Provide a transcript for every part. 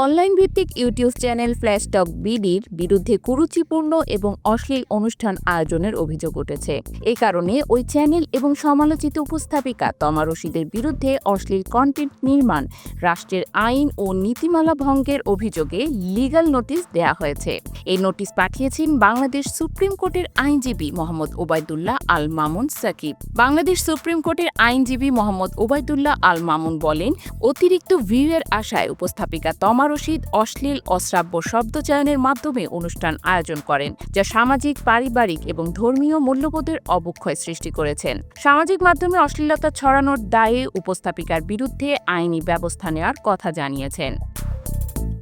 Online ভিত্তিক YouTube channel ফ্ল্যাশটক বিডির বিরুদ্ধে কুরুচিপূর্ণ এবং অশ্লীল অনুষ্ঠান আয়োজনের অভিযোগ উঠেছে। এই কারণে ওই চ্যানেল এবং সমালোচিত উপস্থাপিকা তমা রশিদের বিরুদ্ধে অশ্লীল কন্টেন্ট নির্মাণ, রাষ্ট্রের আইন ও নীতিমালা ভঙ্গের অভিযোগে লিগ্যাল নোটিশ দেয়া হয়েছে। এই নোটিশ পাঠিয়েছেন বাংলাদেশ সুপ্রিম কোর্টের আইনজীবী মোহাম্মদ ওবায়দুল্লাহ আল মামুন সাকিব। বাংলাদেশ সুপ্রিম কোর্টের আইনজীবী মোহাম্মদ ওবায়দুল্লাহ আল মামুন বলেন, অতিরিক্ত ভিউয়ের আশায় উপস্থাপিকা তমা রশিদ অশ্লীল অশ্রাব্য শব্দচয়নের মাধ্যমে অনুষ্ঠান আয়োজন করেন, যা সামাজিক, পারিবারিক এবং ধর্মীয় মূল্যবোধের অবক্ষয় সৃষ্টি করেছেন। সামাজিক মাধ্যমে অশ্লীলতা ছড়ানোর দায়ে উপস্থাপিকার বিরুদ্ধে আইনি ব্যবস্থা নেওয়ার কথা জানিয়েছেন।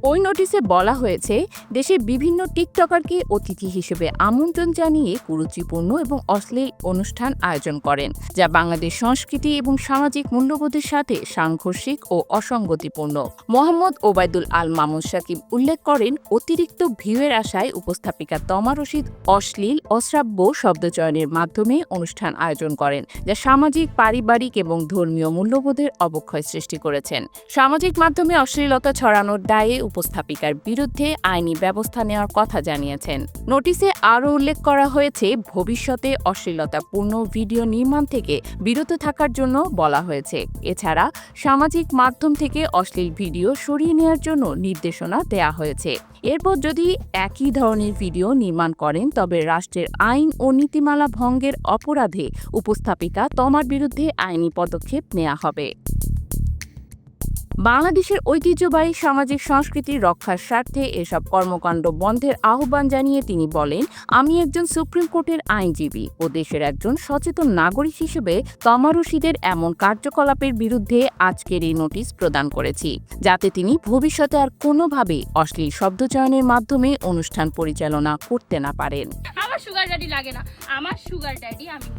ওই নোটিশে বলা হয়েছে, দেশে বিভিন্ন টিকটকারকে অতিথি হিসেবে আমন্ত্রণ জানিয়ে কুরুচিপূর্ণ এবং অশ্লীল অনুষ্ঠান আয়োজন করেন, যা বাংলাদেশ সংস্কৃতি এবং সামাজিক মূল্যবোধের সাথে সাংঘর্ষিক ও অসঙ্গতিপূর্ণ। মোহাম্মদ ওবায়দুল আল মামুন সাকিব উল্লেখ করেন, অতিরিক্ত ভিউয়ের আশায় উপস্থাপিকা তমা রশিদ অশ্লীল, অশ্রাব্য শব্দচয়নের মাধ্যমে অনুষ্ঠান আয়োজন করেন, যা সামাজিক, পারিবারিক এবং ধর্মীয় মূল্যবোধের অবক্ষয় সৃষ্টি করেছেন। সামাজিক মাধ্যমে অশ্লীলতা ছড়ানোর দায়ে উপস্থাপিকার বিরুদ্ধে আইনি ব্যবস্থা নেওয়ার কথা জানিয়েছেন। নোটিশে আরও উল্লেখ করা হয়েছে, ভবিষ্যতে অশ্লীলতাপূর্ণ ভিডিও নির্মাণ থেকে বিরত থাকার জন্য বলা হয়েছে। এছাড়া সামাজিক মাধ্যম থেকে অশ্লীল ভিডিও সরিয়ে নেওয়ার জন্য নির্দেশনা দেয়া হয়েছে। এরপর যদি একই ধরনের ভিডিও নির্মাণ করেন, তবে রাষ্ট্রের আইন ও নীতিমালা ভঙ্গের অপরাধে উপস্থাপিকা তমার বিরুদ্ধে আইনি পদক্ষেপ নেওয়া হবে। বাংলাদেশের ঐতিহ্যবাহী সামাজিক সংস্কৃতি রক্ষার স্বার্থে এসব কর্মকাণ্ড বন্ধের আহ্বান জানিয়ে তিনি বলেন, আমি একজন সুপ্রিম কোর্টের আইনজীবী ও দেশের একজন সচেতন নাগরিক হিসেবে তমারুষীদের এমন কার্যকলাপের বিরুদ্ধে আজকের এই নোটিশ প্রদান করেছি, যাতে তিনি ভবিষ্যতে আর কোনোভাবে অশ্লীল শব্দচয়নের মাধ্যমে অনুষ্ঠান পরিচালনা করতে না পারেন। আমার সুগার ড্যাডি লাগে না। আমার সুগার ড্যাডি আমি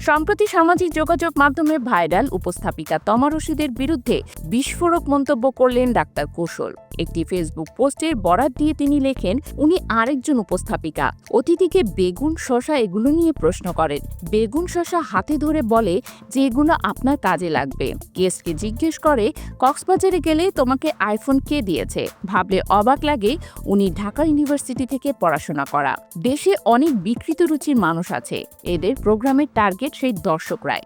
সম্প্রতি সামাজিক যোগাযোগ মাধ্যমে ভাইরাল উপস্থাপিকা তমা রশিদের বিরুদ্ধে বিস্ফোরক মন্তব্য করলেন ডাক্তার কৌশল। একটি ফেসবুক পোস্টের বরাত দিয়ে তিনি লেখেন, উনি আরেকজন উপস্থাপিকা। অতিথিকে বেগুন শশা এগুলো নিয়ে প্রশ্ন করেন। বেগুন শশা হাতে ধরে বলে যে এগুলো আপনার কাজে লাগবে। গেস্টকে জিজ্ঞেস করে, কক্সবাজারে গেলে তোমাকে আইফোন কে দিয়েছে? ভাবলে অবাক লাগে, উনি ঢাকা ইউনিভার্সিটি থেকে পড়াশোনা করা। দেশে অনেক বিকৃত রুচির মানুষ আছে। এদের প্রোগ্রামের টার্গেট সেই দর্শকরাই।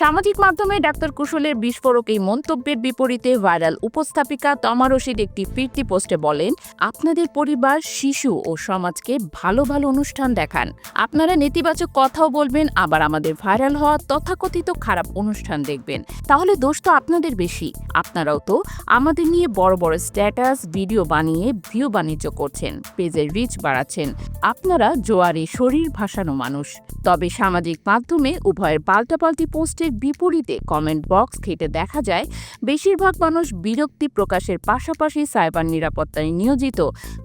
সামাজিক মাধ্যমে ডাক্তার কুশলের বিস্ফোরক এই মন্তব্যের বিপরীতে ভাইরাল উপস্থাপিকা তমা রশিদ একটি ফিরতি পোস্টে বলেন, আপনাদের পরিবার, শিশু ও সমাজকে ভালো ভালো অনুষ্ঠান দেখান। আপনারা নেতিবাচক কথাও বলবেন, আবার আমাদের ভাইরাল হওয়া তথাকথিত খারাপ অনুষ্ঠান দেখবেন। তাহলে দোষ তো আপনাদের বেশি। আপনারাও তো আমাদের নিয়ে বড় বড় স্ট্যাটাস, ভিডিও বানিয়ে ভিউ বাণিজ্য করছেন, পেজের রিচ বাড়াচ্ছেন। আপনারা জোয়ারে শরীর ভাসানো মানুষ। তবে সামাজিক মাধ্যমে উভয়ের পাল্টাপাল্টি পোস্টের বিপরীতে কমেন্ট বক্স ঘেটে দেখা যায়, বেশিরভাগ মানুষ বিরক্তি প্রকাশের পাশাপাশি সাইবার নিরাপত্তায় নিয়োজিত।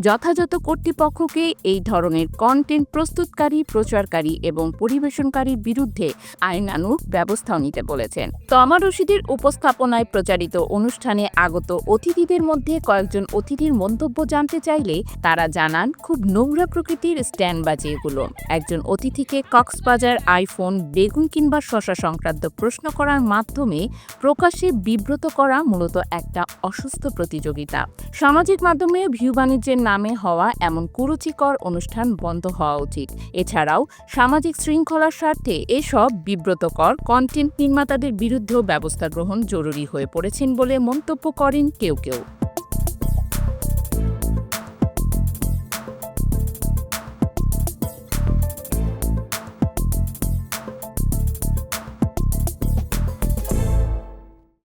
যথাযথ কর্তৃপক্ষকে এই ধরনের কন্টেন্ট প্রস্তুতকারী, প্রচারকারী এবং পরিবেশনকারীর বিরুদ্ধে আইনানুগ ব্যবস্থাও নিতে বলেছেন। তমা রশিদের উপস্থাপনায় প্রচারিত অনুষ্ঠানে আগত অতিথিদের মধ্যে কয়েকজন অতিথির মন্তব্য জানতে চাইলে তারা জানান, খুব নোংরা প্রকৃতির স্ট্যান্ড বাজে এগুলো। একজন অতিথিকে কক্সবাজার আইফোন, বেগুন কিংবা শশা সংক্রান্ত প্রশ্ন করার মাধ্যমে প্রকাশ্যে বিব্রত করা মূলত একটা অসুস্থ প্রতিযোগিতা। সামাজিক মাধ্যমে ভিউ বাণিজ্যের নামে হওয়া এমন কুরুচিকর অনুষ্ঠান বন্ধ হওয়া উচিত। এছাড়াও সামাজিক শৃঙ্খলার স্বার্থে এসব বিব্রতকর কন্টেন্ট নির্মাতাদের বিরুদ্ধেও ব্যবস্থা গ্রহণ জরুরি হয়ে পড়েছেন বলে মন্তব্য করেন কেউ কেউ।